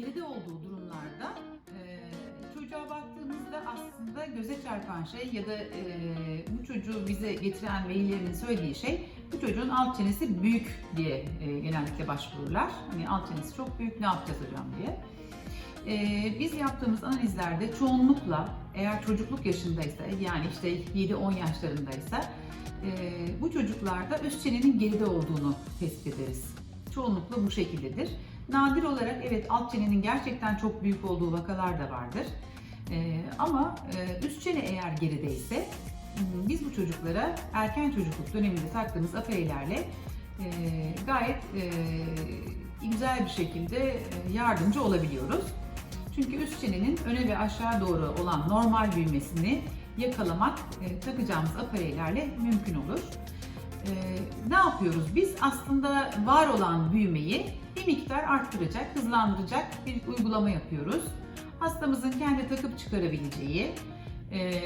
geride olduğu durumlarda e, çocuğa baktığımızda aslında göze çarpan şey ya da e, bu çocuğu bize getiren velilerin söylediği şey bu çocuğun alt çenesi büyük diye e, genellikle başvururlar. Hani alt çenesi çok büyük ne yapacağız hocam diye. Biz yaptığımız analizlerde çoğunlukla eğer çocukluk yaşındaysa yani işte 7-10 yaşlarındaysa e, bu çocuklarda üst çenenin geride olduğunu tespit ederiz. Çoğunlukla bu şekildedir. Nadir olarak evet alt çenenin gerçekten çok büyük olduğu vakalar da vardır. Ee, ama e, üst çene eğer gerideyse m, biz bu çocuklara erken çocukluk döneminde taktığımız apeylerle e, gayet e, güzel bir şekilde e, yardımcı olabiliyoruz. Çünkü üst çenenin öne ve aşağı doğru olan normal büyümesini yakalamak e, takacağımız apeylerle mümkün olur. E, ne yapıyoruz? Biz aslında var olan büyümeyi bir miktar arttıracak, hızlandıracak bir uygulama yapıyoruz. Hastamızın kendi takıp çıkarabileceği e,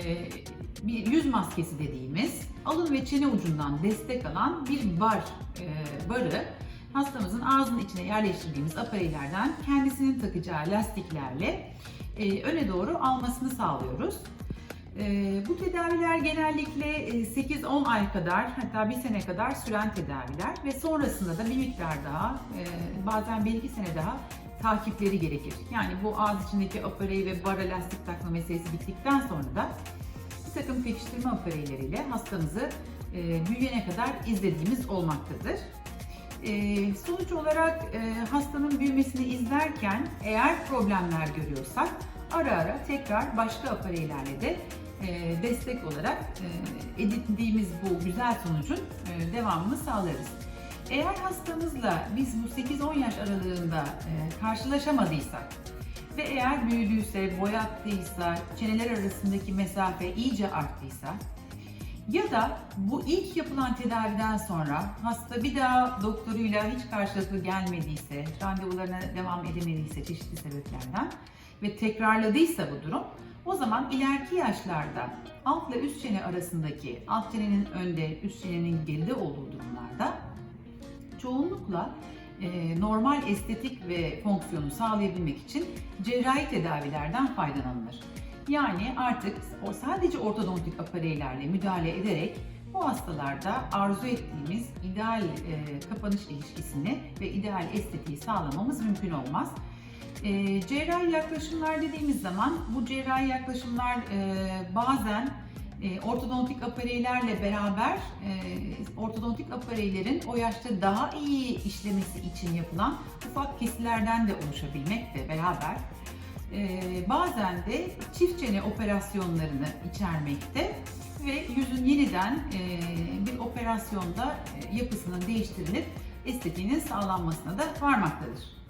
bir yüz maskesi dediğimiz alın ve çene ucundan destek alan bir bar e, barı hastamızın ağzının içine yerleştirdiğimiz apareylerden kendisinin takacağı lastiklerle e, öne doğru almasını sağlıyoruz. E, bu tedaviler genellikle e, 8-10 ay kadar hatta bir sene kadar süren tedaviler ve sonrasında da bir miktar daha e, bazen bir iki sene daha takipleri gerekir. Yani bu ağız içindeki aparey ve bara lastik takma meselesi bittikten sonra da bir takım pekiştirme apareyleriyle hastamızı e, büyüyene kadar izlediğimiz olmaktadır. E, sonuç olarak e, hastanın büyümesini izlerken eğer problemler görüyorsak ara ara tekrar başka apareylerle de e, destek olarak e, bu güzel sonucun e, devamını sağlarız. Eğer hastamızla biz bu 8-10 yaş aralığında e, karşılaşamadıysak ve eğer büyüdüyse, boyattıysa, çeneler arasındaki mesafe iyice arttıysa ya da bu ilk yapılan tedaviden sonra hasta bir daha doktoruyla hiç karşılıklı gelmediyse, randevularına devam edemediyse çeşitli sebeplerden ve tekrarladıysa bu durum, o zaman ileriki yaşlarda alt ile üst çene arasındaki alt çenenin önde, üst çenenin geride olduğu durumlarda çoğunlukla e, normal estetik ve fonksiyonu sağlayabilmek için cerrahi tedavilerden faydalanılır. Yani artık o sadece ortodontik apareylerle müdahale ederek bu hastalarda arzu ettiğimiz ideal e, kapanış ilişkisini ve ideal estetiği sağlamamız mümkün olmaz. E, cerrahi yaklaşımlar dediğimiz zaman bu cerrahi yaklaşımlar e, bazen e, ortodontik apareylerle beraber e, ortodontik apareylerin o yaşta daha iyi işlemesi için yapılan ufak kesilerden de oluşabilmekle beraber bazen de çift çene operasyonlarını içermekte ve yüzün yeniden e, bir operasyonda e, yapısının değiştirilip estetiğinin sağlanmasına da varmaktadır.